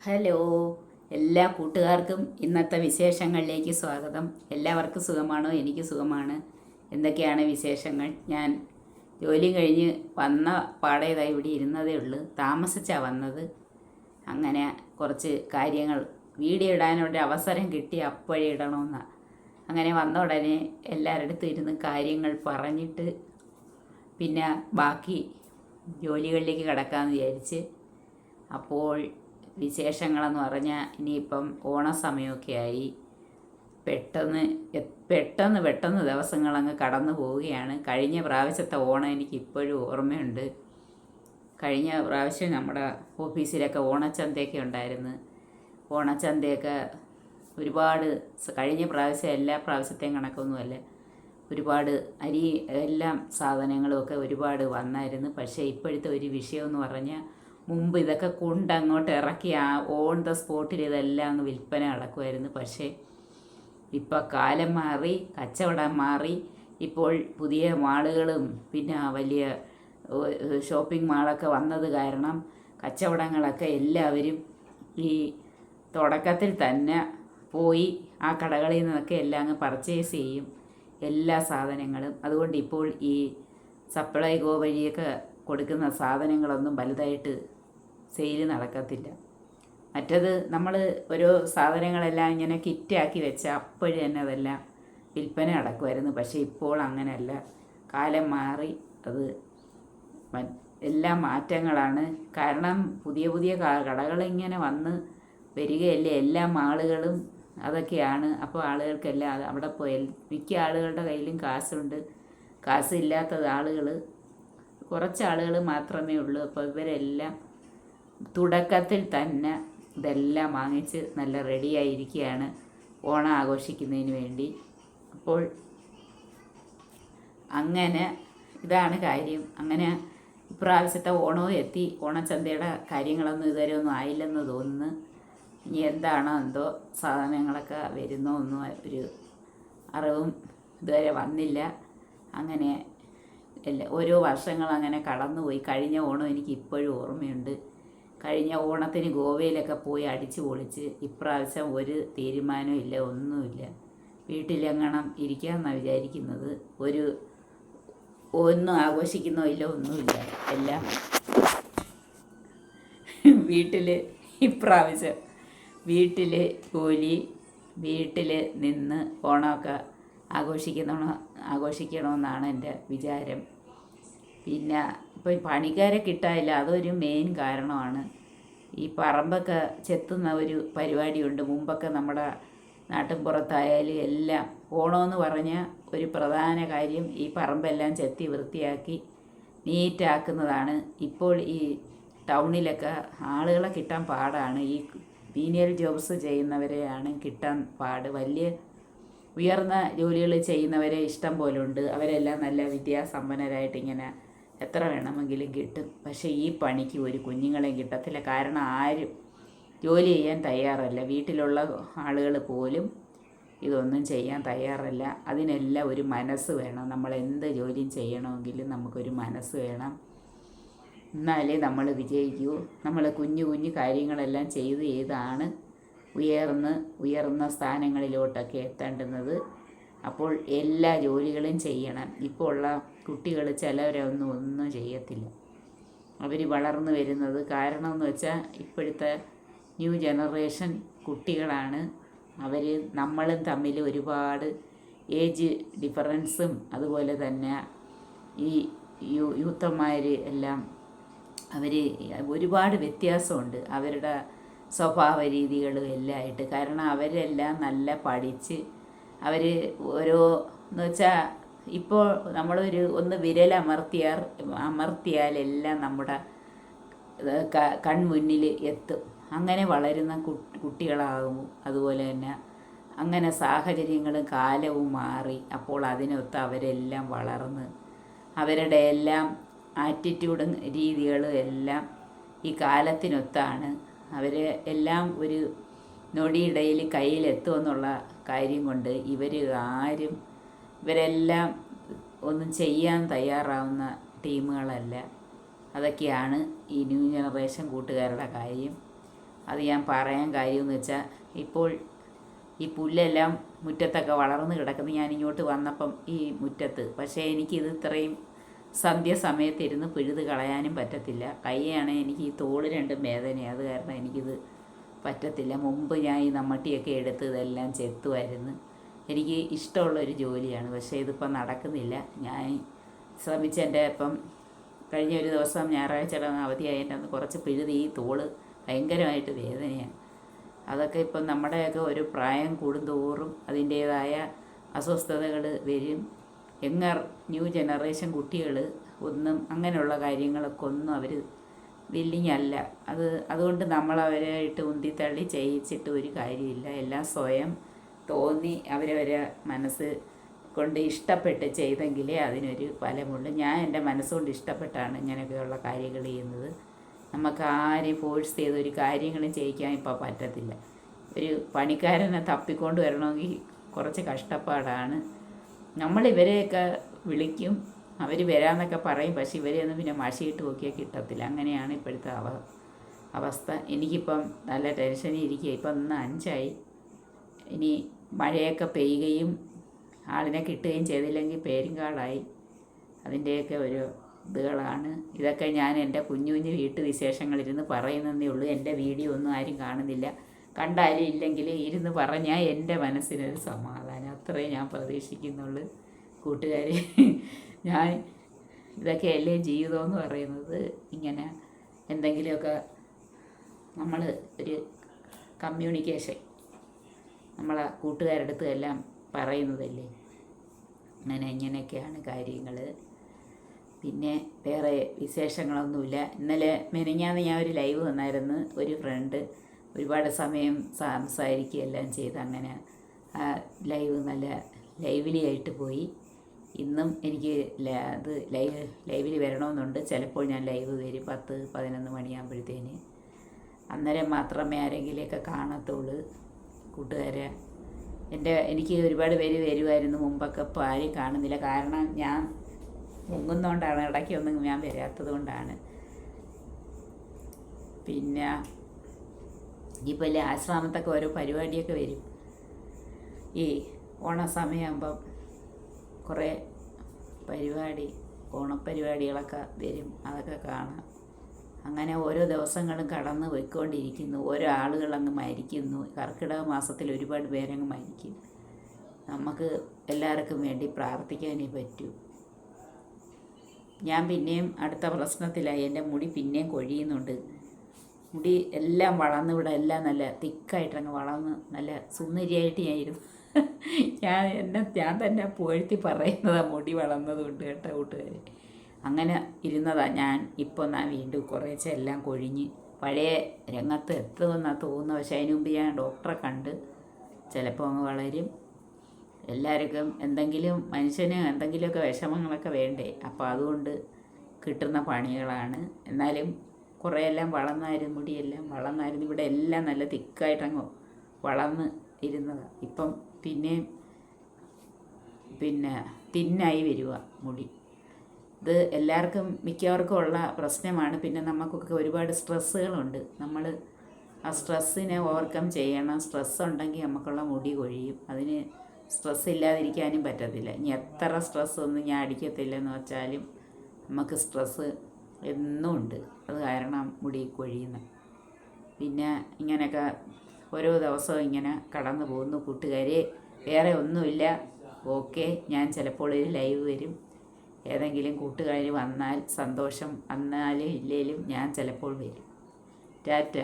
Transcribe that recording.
Hello എല്ലാ കൂട്ടുകാർക്കും ഇന്നത്തെ വിശേഷങ്ങളിലേക്ക് സ്വാഗതം. എല്ലാവർക്കും സുഖമാണോ? എനിക്ക് സുഖമാണ്. എന്തൊക്കെയാണ് വിശേഷങ്ങൾ? ഞാൻ ജോലി കഴിഞ്ഞ് വന്ന പാടേതായി ഇവിടെ ഇരുന്നതേ ഉള്ളൂ. താമസിച്ചാണ് വന്നത്. അങ്ങനെ കുറച്ച് കാര്യങ്ങൾ വീഡിയോ ഇടാനൊരു അവസരം കിട്ടി അപ്പോഴേ ഇടണമെന്നാണ് അങ്ങനെ വന്ന ഉടനെ എല്ലാവരുടെ ഇരുന്ന് കാര്യങ്ങൾ പറഞ്ഞിട്ട് പിന്നെ ബാക്കി ജോലികളിലേക്ക് കിടക്കാമെന്ന് വിചാരിച്ച് അപ്പോൾ വിശേഷങ്ങളെന്ന് പറഞ്ഞാൽ ഇനിയിപ്പം ഓണസമയമൊക്കെ ആയി. പെട്ടെന്ന് പെട്ടെന്ന് പെട്ടെന്ന് ദിവസങ്ങളങ്ങ് കടന്നു പോവുകയാണ്. കഴിഞ്ഞ പ്രാവശ്യത്തെ ഓണം എനിക്ക് ഇപ്പോഴും ഓർമ്മയുണ്ട്. കഴിഞ്ഞ പ്രാവശ്യം നമ്മുടെ ഓഫീസിലൊക്കെ ഓണച്ചന്തയൊക്കെ ഉണ്ടായിരുന്നു. ഓണച്ചന്തയൊക്കെ ഒരുപാട് കഴിഞ്ഞ പ്രാവശ്യം എല്ലാ പ്രാവശ്യത്തെയും കണക്കൊന്നുമല്ല ഒരുപാട് അരി എല്ലാം സാധനങ്ങളുമൊക്കെ ഒരുപാട് വന്നായിരുന്നു. പക്ഷേ ഇപ്പോഴത്തെ ഒരു വിഷയമെന്ന് പറഞ്ഞാൽ മുമ്പ് ഇതൊക്കെ കൊണ്ട് അങ്ങോട്ട് ഇറക്കി ആ ഓൺ ദ സ്പോട്ടിൽ ഇതെല്ലാം അങ്ങ് വിൽപ്പന നടക്കുമായിരുന്നു പക്ഷേ ഇപ്പം കാലം മാറി കച്ചവടം മാറി. ഇപ്പോൾ പുതിയ മാളുകളും പിന്നെ വലിയ ഷോപ്പിംഗ് മാളൊക്കെ വന്നത് കാരണം കച്ചവടങ്ങളൊക്കെ എല്ലാവരും ഈ തുടക്കത്തിൽ തന്നെ പോയി ആ കടകളിൽ നിന്നൊക്കെ എല്ലാം അങ്ങ് പർച്ചേസ് ചെയ്യും എല്ലാ സാധനങ്ങളും. അതുകൊണ്ട് ഇപ്പോൾ ഈ സപ്ലൈ ഗോ വഴിയൊക്കെ കൊടുക്കുന്ന സാധനങ്ങളൊന്നും വലുതായിട്ട് സെയിൽ നടക്കത്തില്ല. മറ്റത് നമ്മൾ ഓരോ സാധനങ്ങളെല്ലാം ഇങ്ങനെ കിറ്റാക്കി വെച്ച അപ്പോഴും തന്നെ അതെല്ലാം വിൽപ്പന നടക്കുമായിരുന്നു പക്ഷേ ഇപ്പോൾ അങ്ങനെയല്ല. കാലം മാറി അത് എല്ലാ മാറ്റങ്ങളാണ്. കാരണം പുതിയ പുതിയ കടകൾ ഇങ്ങനെ വന്ന് വരികയല്ലേ എല്ലാ മാളുകളും അതൊക്കെയാണ്. അപ്പോൾ ആളുകൾക്കെല്ലാം അവിടെ പോയി. മിക്ക ആളുകളുടെ കയ്യിലും കാശുണ്ട്. കാശില്ലാത്തത് ആളുകൾ കുറച്ച് ആളുകൾ മാത്രമേ ഉള്ളൂ. അപ്പോൾ ഇവരെല്ലാം തുടക്കത്തിൽ തന്നെ ഇതെല്ലാം വാങ്ങിച്ച് നല്ല റെഡിയായിരിക്കുകയാണ് ഓണം ആഘോഷിക്കുന്നതിന് വേണ്ടി. അപ്പോൾ അങ്ങനെ ഇതാണ് കാര്യം. അങ്ങനെ ഇപ്രാവശ്യത്തെ ഓണവും എത്തി. ഓണച്ചന്തയുടെ കാര്യങ്ങളൊന്നും ഇതുവരെ ഒന്നും ആയില്ലെന്ന് തോന്നുന്നു. ഇനി എന്താണോ എന്തോ സാധനങ്ങളൊക്കെ വരുന്നോ ഒന്നും ഒരു അറിവും ഇതുവരെ വന്നില്ല. അങ്ങനെ എല്ലാ ഓരോ വർഷങ്ങൾ അങ്ങനെ കടന്നുപോയി. കഴിഞ്ഞ ഓണം എനിക്ക് ഇപ്പോഴും ഓർമ്മയുണ്ട്. കഴിഞ്ഞ ഓണത്തിന് ഗോവയിലൊക്കെ പോയി അടിച്ചു പൊളിച്ച് ഇപ്രാവശ്യം ഒരു തീരുമാനവും ഇല്ല ഒന്നുമില്ല. വീട്ടിലെങ്ങണം ഇരിക്കാമെന്നാണ് വിചാരിക്കുന്നത്. ഒരു ഒന്നും ആഘോഷിക്കുന്നോ ഇല്ല ഒന്നുമില്ല. എല്ലാം വീട്ടിൽ ഇപ്രാവശ്യം വീട്ടിൽ ജോലി വീട്ടിൽ നിന്ന് ഓണമൊക്കെ ആഘോഷിക്കണോ ആഘോഷിക്കണമെന്നാണ് എന്റെ വിചാരം. പിന്നെ ഇപ്പം പണിക്കാരെ കിട്ടാനില്ല അതൊരു മെയിൻ കാരണമാണ്. ഈ പറമ്പൊക്കെ ചെത്തുന്ന ഒരു പരിപാടിയുണ്ട്. മുമ്പൊക്കെ നമ്മുടെ നാട്ടിൻപുറത്തായാലും എല്ലാം ഓണമെന്ന് പറഞ്ഞ ഒരു പ്രധാന കാര്യം ഈ പറമ്പെല്ലാം ചെത്തി വൃത്തിയാക്കി നീറ്റാക്കുന്നതാണ്. ഇപ്പോൾ ഈ ടൗണിലൊക്കെ ആളുകളെ കിട്ടാൻ പാടാണ്. ഈ മീനിയൽ ജോബ്സ് ചെയ്യുന്നവരെയാണ് കിട്ടാൻ പാട്. വലിയ ഉയർന്ന ജോലികൾ ചെയ്യുന്നവരെ ഇഷ്ടം പോലുണ്ട്. അവരെല്ലാം നല്ല വിദ്യാസമ്പന്നരായിട്ട് ഇങ്ങനെ എത്ര വേണമെങ്കിലും കിട്ടും. പക്ഷേ ഈ പണിക്ക് ഒരു കുഞ്ഞുങ്ങളെയും കിട്ടത്തില്ല. കാരണം ആരും ജോലി ചെയ്യാൻ തയ്യാറല്ല. വീട്ടിലുള്ള ആളുകൾ പോലും ഇതൊന്നും ചെയ്യാൻ തയ്യാറല്ല. അതിനെല്ലാം ഒരു മനസ്സ് വേണം. നമ്മൾ എന്ത് ജോലിയും ചെയ്യണമെങ്കിലും നമുക്കൊരു മനസ്സ് വേണം. എന്നാലേ നമ്മൾ വിജയിക്കൂ. നമ്മൾ കുഞ്ഞു കുഞ്ഞു കാര്യങ്ങളെല്ലാം ചെയ്ത് ചെയ്താണ് ഉയർന്ന് ഉയർന്ന സ്ഥാനങ്ങളിലോട്ടൊക്കെ എത്തേണ്ടുന്നത്. അപ്പോൾ എല്ലാ ജോലികളും ചെയ്യണം. ഇപ്പോൾ ഉള്ള കുട്ടികൾ ചിലവരൊന്നും ഒന്നും ചെയ്യത്തില്ല. അവർ വളർന്നു വരുന്നത് കാരണം എന്ന് വെച്ചാൽ ഇപ്പോഴത്തെ ന്യൂ ജനറേഷൻ കുട്ടികളാണ്. അവർ നമ്മളും തമ്മിൽ ഒരുപാട് ഏജ് ഡിഫറൻസും അതുപോലെ തന്നെ ഈ യൂ യൂത്തന്മാർ എല്ലാം അവർ ഒരുപാട് വ്യത്യാസമുണ്ട്. അവരുടെ സ്വഭാവ രീതികളും എല്ലാം ആയിട്ട്. കാരണം അവരെല്ലാം നല്ല പഠിച്ച് അവർ ഓരോ എന്ന് വെച്ചാൽ ഇപ്പോൾ നമ്മളൊരു ഒന്ന് വിരലമർത്തിയാൽ നമ്മുടെ എല്ലാം നമ്മുടെ കൺമുന്നിൽ എത്തും. അങ്ങനെ വളരുന്ന കുട്ടികളാകും. അതുപോലെ തന്നെ അങ്ങനെ സാഹചര്യങ്ങളും കാലവും മാറി അപ്പോൾ അതിനൊത്ത് അവരെല്ലാം വളർന്ന് അവരുടെ എല്ലാം ആറ്റിറ്റ്യൂഡും രീതികളും എല്ലാം ഈ കാലത്തിനൊത്താണ്. അവർ എല്ലാം ഒരു നൊടിയിടയിൽ കയ്യിലെത്തുമെന്നുള്ള കാര്യം കൊണ്ട് ഇവർ ആരും ഇവരെല്ലാം ഒന്നും ചെയ്യാൻ തയ്യാറാവുന്ന ടീമുകളല്ല. അതൊക്കെയാണ് ഈ ന്യൂ ജനറേഷൻ കൂട്ടുകാരുടെ കാര്യം. അത് ഞാൻ പറയാൻ കാര്യമെന്ന് വെച്ചാൽ ഇപ്പോൾ ഈ പുല്ലെല്ലാം മുറ്റത്തൊക്കെ വളർന്ന് കിടക്കുന്നു. ഞാൻ ഇങ്ങോട്ട് വന്നപ്പം ഈ മുറ്റത്ത്. പക്ഷേ എനിക്കിത് ഇത്രയും സന്ധ്യ സമയത്ത് ഇരുന്ന് പിഴുത് കളയാനും പറ്റത്തില്ല. കൈയാണ് എനിക്ക് ഈ തോൾ രണ്ടും വേദനയാണ് അത് കാരണം എനിക്കിത് പറ്റത്തില്ല. മുമ്പ് ഞാൻ ഈ നമ്മട്ടിയൊക്കെ എടുത്ത് ഇതെല്ലാം ചെത്തുമായിരുന്നു. എനിക്ക് ഇഷ്ടമുള്ള ഒരു ജോലിയാണ്. പക്ഷേ ഇതിപ്പം നടക്കുന്നില്ല. ഞാൻ ശ്രമിച്ചെന്റെ ഇപ്പം കഴിഞ്ഞ ഒരു ദിവസം ഞായറാഴ്ച അവധിയായതിന്റെ അന്ന് കുറച്ച് പിഴുതി ഈ തോൾ ഭയങ്കരമായിട്ട് വേദനയാണ്. അതൊക്കെ ഇപ്പം നമ്മുടെയൊക്കെ ഒരു പ്രായം കൂടുന്തോറും അതിന്റേതായ അസ്വസ്ഥതകൾ വരും. എങ്ങർ ന്യൂ ജനറേഷൻ കുട്ടികൾ ഒന്നും അങ്ങനെയുള്ള കാര്യങ്ങളൊക്കെ ഒന്നും അവർ വില്ലിങ് അല്ല അത് അതുകൊണ്ട് നമ്മളവരായിട്ട് ഉന്തിത്തള്ളി ചെയ്യിച്ചിട്ട് ഒരു കാര്യമില്ല. എല്ലാം സ്വയം തോന്നി അവരവരെ മനസ്സ് കൊണ്ട് ഇഷ്ടപ്പെട്ട് ചെയ്തെങ്കിലേ അതിനൊരു ഫലമുള്ളൂ. ഞാൻ എന്റെ മനസ്സുകൊണ്ട് ഇഷ്ടപ്പെട്ടാണ് ഇങ്ങനെയൊക്കെയുള്ള കാര്യങ്ങൾ ചെയ്യുന്നത്. നമുക്ക് ആരെയും ഫോഴ്സ് ചെയ്ത് ഒരു കാര്യങ്ങളും ചെയ്യിക്കാൻ ഇപ്പോൾ പറ്റത്തില്ല. ഒരു പണിക്കാരനെ തപ്പിക്കൊണ്ട് വരണമെങ്കിൽ കുറച്ച് കഷ്ടപ്പാടാണ്. നമ്മൾ ഇവരെയൊക്കെ വിളിക്കും. അവർ വരാമെന്നൊക്കെ പറയും. പക്ഷെ ഇവരെയൊന്നും പിന്നെ മഷിയിട്ട് നോക്കിയാൽ കിട്ടത്തില്ല. അങ്ങനെയാണ് ഇപ്പോഴത്തെ അവ അവസ്ഥ. എനിക്കിപ്പം നല്ല ടെൻഷനിരിക്കുക ഇപ്പം ഇന്ന് അഞ്ചായി. ഇനി മഴയൊക്കെ പെയ്യുകയും ആളിനെ കിട്ടുകയും ചെയ്തില്ലെങ്കിൽ പേരുങ്കാളായി അതിന്റെയൊക്കെ ഒരു ഇതുകളാണ്. ഇതൊക്കെ ഞാൻ എന്റെ കുഞ്ഞു കുഞ്ഞു വീട്ടു വിശേഷങ്ങളിരുന്ന് പറയുന്നതേ ഉള്ളൂ. എന്റെ വീഡിയോ ഒന്നും ആരും കാണുന്നില്ല. കണ്ടാലും ഇല്ലെങ്കിൽ ഇരുന്ന് പറഞ്ഞാൽ എന്റെ മനസ്സിനൊരു സമാധാനം. അത്രേ ഞാൻ പ്രതീക്ഷിക്കുന്നുള്ളൂ. കൂട്ടുകാരെ ഞാൻ ഇതൊക്കെയല്ലേ ജീവിതം എന്ന് പറയുന്നത്. ഇങ്ങനെ എന്തെങ്കിലുമൊക്കെ നമ്മൾ ഒരു കമ്മ്യൂണിക്കേഷൻ നമ്മളെ കൂട്ടുകാരുടെ അടുത്ത് എല്ലാം പറയുന്നതല്ലേ? അങ്ങനെ ഇങ്ങനെയൊക്കെയാണ് കാര്യങ്ങൾ പിന്നെ വേറെ വിശേഷങ്ങളൊന്നുമില്ല. ഇന്നലെ മെനഞ്ഞാന്ന് ഞാൻ ഒരു ലൈവ് വന്നായിരുന്നു. ഒരു ഫ്രണ്ട് ഒരുപാട് സമയം സംസാരിക്കുകയെല്ലാം ചെയ്ത് അങ്ങനെ ആ ലൈവ് നല്ല ലൈവ്ലി ആയിട്ട് പോയി. ഇന്നും എനിക്ക് അത് ലൈവ് ലൈവിൽ വരണമെന്നുണ്ട്. ചിലപ്പോൾ ഞാൻ ലൈവ് വരും പത്ത് പതിനൊന്ന് മണിയാകുമ്പോഴത്തേന്. അന്നേരം മാത്രമേ ആരെങ്കിലുമൊക്കെ കാണത്തുള്ളൂ. കൂട്ടുകാരെ. എന്റെ എനിക്ക് ഒരുപാട് പേര് വരുമായിരുന്നു മുമ്പൊക്കെ ഇപ്പോൾ ആരെയും കാണുന്നില്ല. കാരണം ഞാൻ മുങ്ങുന്നതുകൊണ്ടാണ് ഇടയ്ക്കൊന്നും ഞാൻ വരാത്തത് കൊണ്ടാണ് പിന്നെ ഇനിയിപ്പോൾ ഇല്ലേ ആശ്രാമത്തൊക്കെ ഓരോ പരിപാടിയൊക്കെ വരും. ഈ ഓണസമയമാകുമ്പം കുറേ പരിപാടി ഓണപ്പരിപാടികളൊക്കെ വരും. അതൊക്കെ കാണാം. അങ്ങനെ ഓരോ ദിവസങ്ങളും കടന്ന് പോയിക്കൊണ്ടിരിക്കുന്നു. ഓരോ ആളുകൾ അങ്ങ് മരിക്കുന്നു. കർക്കിടക മാസത്തിൽ ഒരുപാട് പേരങ്ങ് മരിക്കും നമുക്ക് എല്ലാവർക്കും വേണ്ടി പ്രാർത്ഥിക്കാനേ പറ്റൂ. ഞാൻ പിന്നെയും അടുത്ത പ്രശ്നത്തിലായി. എന്റെ മുടി പിന്നെയും കൊഴിയുന്നുണ്ട്. മുടി എല്ലാം വളർന്ന് ഇവിടെ എല്ലാം നല്ല തിക്കായിട്ടങ്ങ് വളർന്ന് നല്ല സുന്ദരിയായിട്ട് ഞാനിരുന്നു ഞാൻ എന്നെ ഞാൻ തന്നെ പുകഴ്ത്തി പറയുന്നതാണ് മുടി വളർന്നത് കൊണ്ട് കേട്ടോ കൂട്ടുകാർ അങ്ങനെ ഇരുന്നതാണ് ഞാൻ. ഇപ്പോൾ ഞാൻ വീണ്ടും കുറേശ്ശെ എല്ലാം കൊഴിഞ്ഞ് പഴയ രംഗത്ത് എത്തുമെന്നാണ് തോന്നുന്നത് പക്ഷേ അതിന് മുമ്പ് ഞാൻ ഡോക്ടറെ കണ്ട് ചിലപ്പോൾ അങ്ങ് വളരും. എല്ലാവർക്കും എന്തെങ്കിലും മനുഷ്യന് എന്തെങ്കിലുമൊക്കെ വിഷമങ്ങളൊക്കെ വേണ്ടേ. അപ്പോൾ അതുകൊണ്ട് കിട്ടുന്ന പണികളാണ്. എന്നാലും കുറേ എല്ലാം വളർന്നായിരുന്നു മുടിയെല്ലാം വളർന്നായിരുന്നു. ഇവിടെ എല്ലാം നല്ല തിക്കായിട്ടങ്ങ് വളർന്ന് ഇരുന്നതാണ് ഇപ്പം പിന്നെയും പിന്നെ തിന്നായി വരിക മുടി. ഇത് എല്ലാവർക്കും മിക്കവർക്കും ഉള്ള പ്രശ്നമാണ്. പിന്നെ നമുക്കൊക്കെ ഒരുപാട് സ്ട്രെസ്സുകളുണ്ട്. നമ്മൾ ആ സ്ട്രെസ്സിനെ ഓവർകം ചെയ്യണം. സ്ട്രെസ് ഉണ്ടെങ്കിൽ നമുക്കുള്ള മുടി കൊഴിയും. അതിന് സ്ട്രെസ് ഇല്ലാതിരിക്കാനും പറ്റത്തില്ല. ഇനി എത്ര സ്ട്രെസ് ഒന്നും ഞാൻ അടിക്കത്തില്ലെന്ന് വെച്ചാലും നമുക്ക് സ്ട്രെസ് എന്നും ഉണ്ട്. അത് കാരണം മുടി കൊഴിയുന്ന പിന്നെ ഇങ്ങനെയൊക്കെ ഓരോ ദിവസവും ഇങ്ങനെ കടന്നു പോകുന്നു. കൂട്ടുകാരെ വേറെ ഒന്നുമില്ല. ഓക്കെ. ഞാൻ ചിലപ്പോൾ ഒരു ലൈവ് വരും. ഏതെങ്കിലും കൂട്ടുകാർ വന്നാൽ സന്തോഷം വന്നാലും ഇല്ലേലും ഞാൻ ചിലപ്പോൾ വരും. ടാറ്റ.